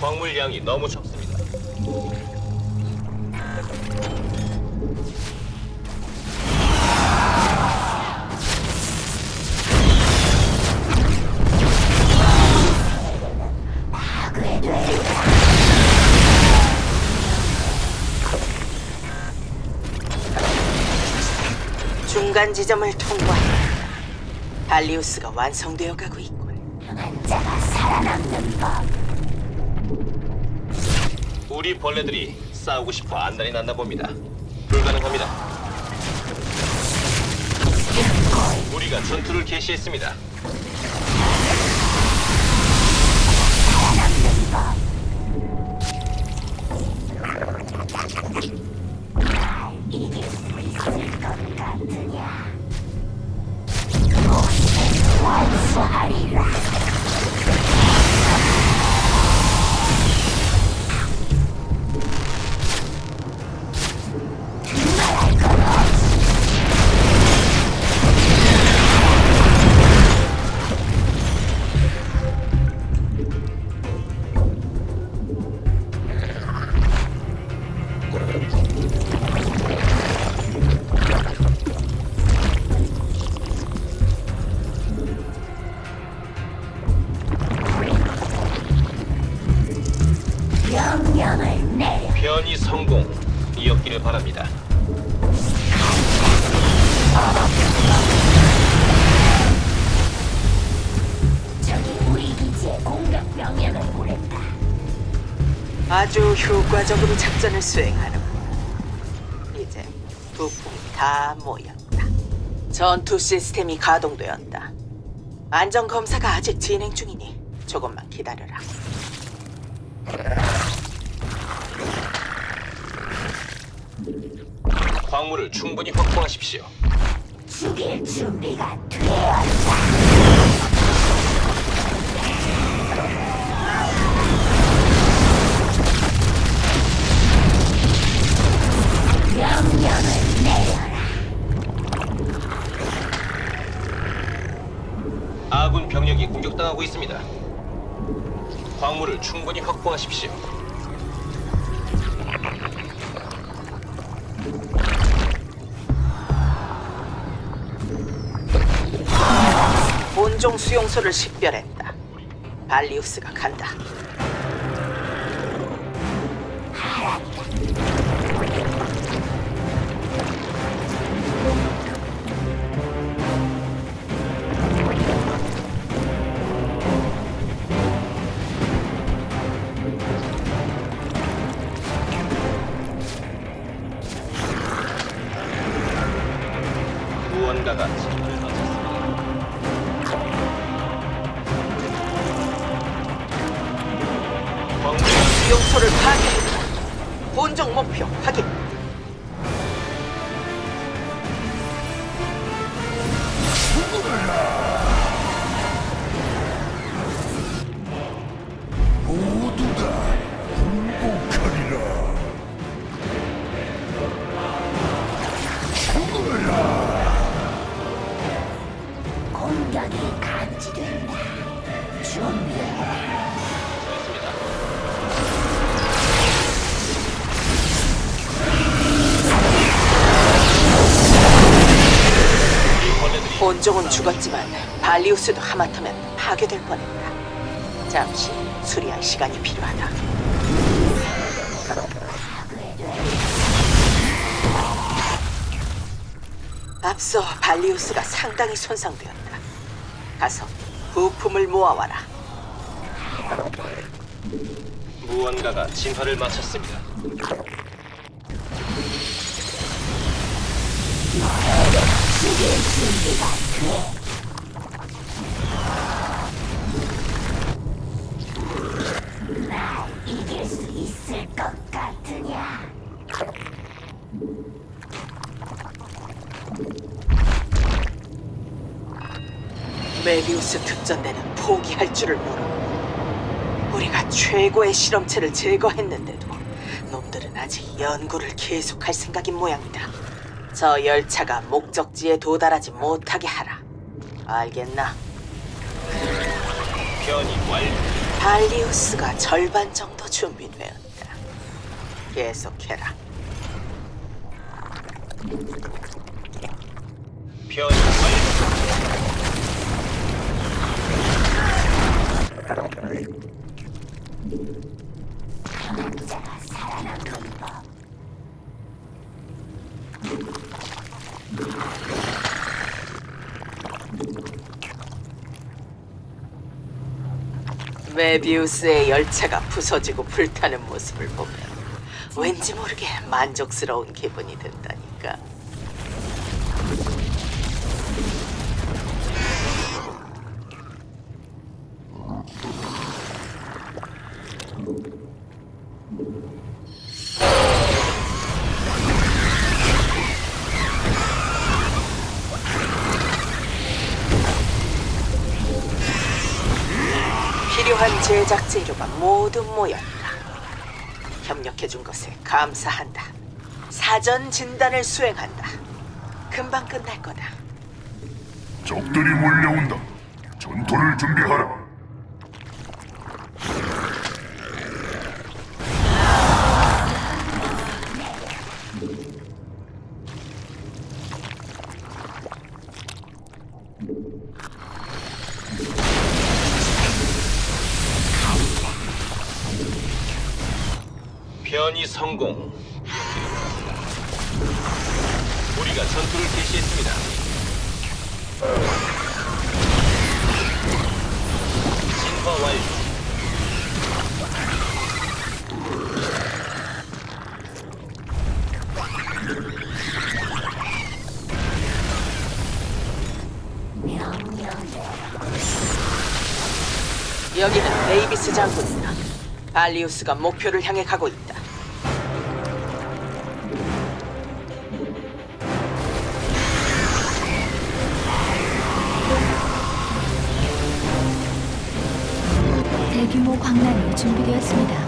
광물량이 너무 적습니다. 중간 지점을 통과했다. 발리우스가 완성되어 가고 있군. 우리 벌레들이 싸우고 싶어 안달이 났나 봅니다. 불가능합니다. 우리가 전투를 개시했습니다. 변이 아주 효과적으로 작전을 수행하는군. 이제 부품이 다 모였다. 전투 시스템이 가동되었다. 안전 검사가 아직 진행 중이니 조금만 기다려라. 광물을 충분히 확보하십시오. 죽일 준비가 되었다. 아군 병력이 공격당하고 있습니다. 광물을 충분히 확보하십시오. 본종 수용소를 식별했다. 발리우스가 간다. 수용소를 파괴했다. 본종 목표 확인. 모두 다 굴복하리라. 죽어라. 공격이 감지된다. 본종은 죽었지만 발리우스도 하마터면 파괴될 뻔했다. 잠시 수리할 시간이 필요하다. 앞서 발리우스가 상당히 손상되었다. 가서 부품을 모아와라. 무언가가 진화를 마쳤습니다. 메비우스 특전대는 포기할 줄을 모르고 우리가 최고의 실험체를 제거했는데도 놈들은 아직 연구를 계속할 생각인 모양이다. 저 열차가 목적지에 도달하지 못하게 하라. 알겠나? 변이 완료. 발리우스가 절반 정도 준비되었다. 계속해라. 변이 완료. 남자가 살아남는 법. 메비우스의 열차가 부서지고 불타는 모습을 보면 왠지 모르게 만족스러운 기분이 든다니까. 필요한 제작 재료가 모두 모였다. 협력해준 것에 감사한다. 사전 진단을 수행한다. 금방 끝날 거다. 적들이 몰려온다. 전투를 준비하라. 성공. 우리가 전투를 개시했습니다. 진화 완료. 여기는 데이비스 장군이다. 발리우스가 목표를 향해 가고 있다. 준비되었습니다.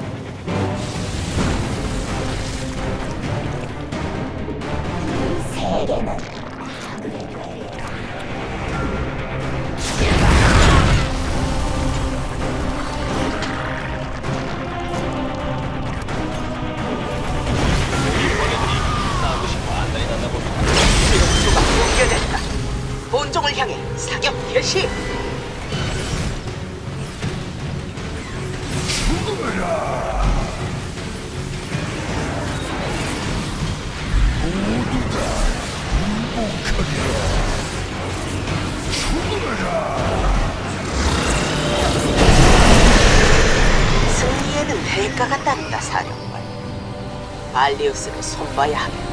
따른다, 사령관. 발리우스를 손봐야 하겠다.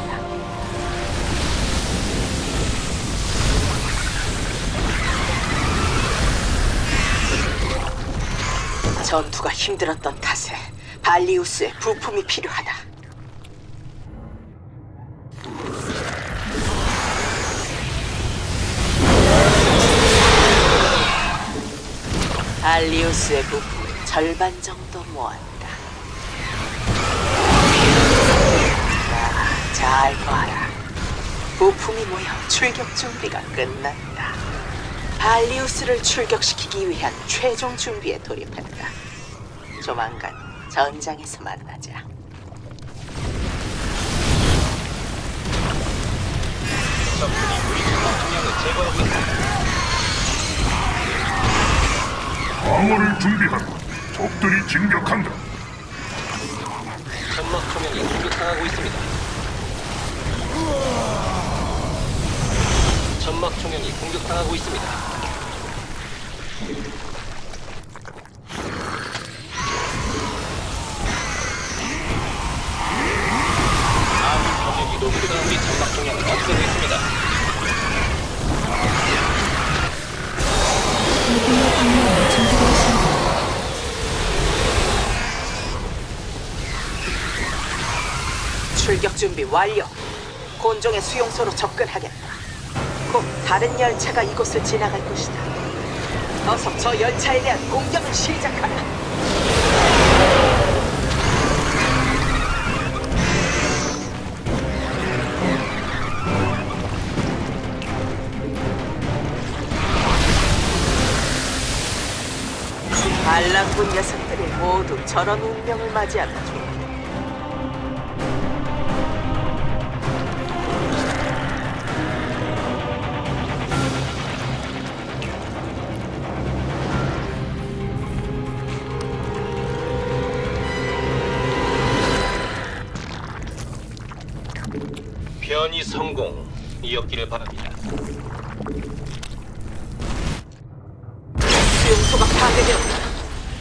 전투가 힘들었던 탓에 발리우스의 부품이 필요하다. 발리우스의 부품을 절반 정도 모았다. 잘 봐라. 부품이 모여 출격 준비가 끝났다. 발리우스를 출격시키기 위한 최종 준비에 돌입했다. 조만간 전장에서 만나자. 우리 제거하고. 방어를 준비하라. 적들이 진격한다. 천막 초면이 공격당하고 있습니다. 전막총형이 공격당하고 있습니다. 아군 병력이 노브가 우리 점막 총형을 없애고 있습니다. 출격 준비 완료. 곤종의 수용소로 접근하겠다. 곧 다른 열차가 이곳을 지나갈 것이다. 어서 저 열차에 대한 공격을 시작하라. 반란군 녀석들이 모두 저런 운명을 맞이하다 성공. 이었기를 바랍니다. 수용소가 파괴되었다.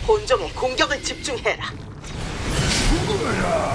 곤종의 공격을 집중해라. 우리는